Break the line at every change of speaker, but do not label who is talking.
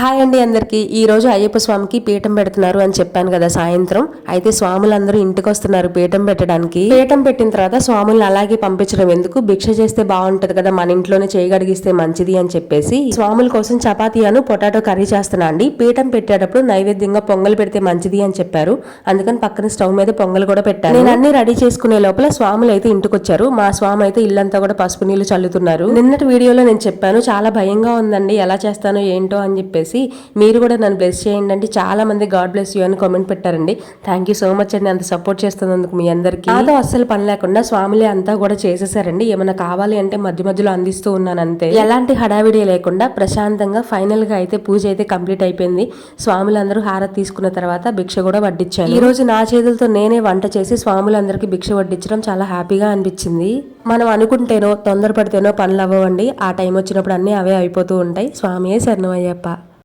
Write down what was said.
Hi అండి అందరికీ. ఈరోజు అయ్యప్ప స్వామికి పీఠం పెడుతున్నారు అని చెప్పాను కదా సాయంత్రం. అయితే స్వాములందరూ ఇంటికి వస్తున్నారు పీఠం పెట్టడానికి. పీఠం పెట్టిన తర్వాత స్వాములను అలాగే పంపించడం ఎందుకు? భిక్ష చేస్తే బాగుంటది కదా మన ఇంట్లోనే చేయగడిగిస్తే మంచిది అని చెప్పేసి స్వాముల కోసం చపాతీ అను పొటాటో కర్రీ చేస్తున్నా అండి. పీఠం పెట్టేటప్పుడు నైవేద్యంగా పొంగల్ పెడితే మంచిది అని చెప్పారు. అందుకని పక్కన స్టవ్ మీద పొంగల్ కూడా పెట్టాను. నేను అన్ని రెడీ చేసుకునే లోపల స్వాములు అయితే ఇంటికి వచ్చారు మా స్వామి అయితే ఇల్లంతా కూడా పసుపు నీళ్ళు చల్లుతున్నారు. నిన్నటి వీడియోలో నేను చెప్పాను చాలా భయంగా ఉందండి. ఎలా చేస్తానో ఏంటో అని చెప్పేసి. మీరు కూడా నన్ను బ్లెస్ చేయండి అంటే చాలా మంది గాడ్ బ్లెస్ యూ అని కామెంట్ పెట్టారండి. థ్యాంక్ యూ సో మచ్ అండి. అంత సపోర్ట్ చేస్తున్నందుకు మీ అందరికీ. నాతో అస్సలు పని లేకుండా స్వామిలే అంతా కూడా చేసేసారండి. ఏమైనా కావాలి అంటే మధ్య మధ్యలో అందిస్తూ ఉన్నాను అంతే. ఎలాంటి హడావిడి లేకుండా ప్రశాంతంగా ఫైనల్గా అయితే పూజ అయితే కంప్లీట్ అయిపోయింది. స్వాములందరూ హారతి తీసుకున్న తర్వాత భిక్ష కూడా వడ్డించాను ఈ రోజు నా చేతులతో నేనే వంట చేసి స్వాములందరికీ భిక్ష వడ్డించడం చాలా హ్యాపీగా అనిపించింది. మనం అనుకుంటేనో తొందరపడితేనో పనులు అవ్వండి ఆ టైం వచ్చినప్పుడు అన్నీ అవే అయిపోతూ ఉంటాయి. స్వామియే శరణం అయ్యప్ప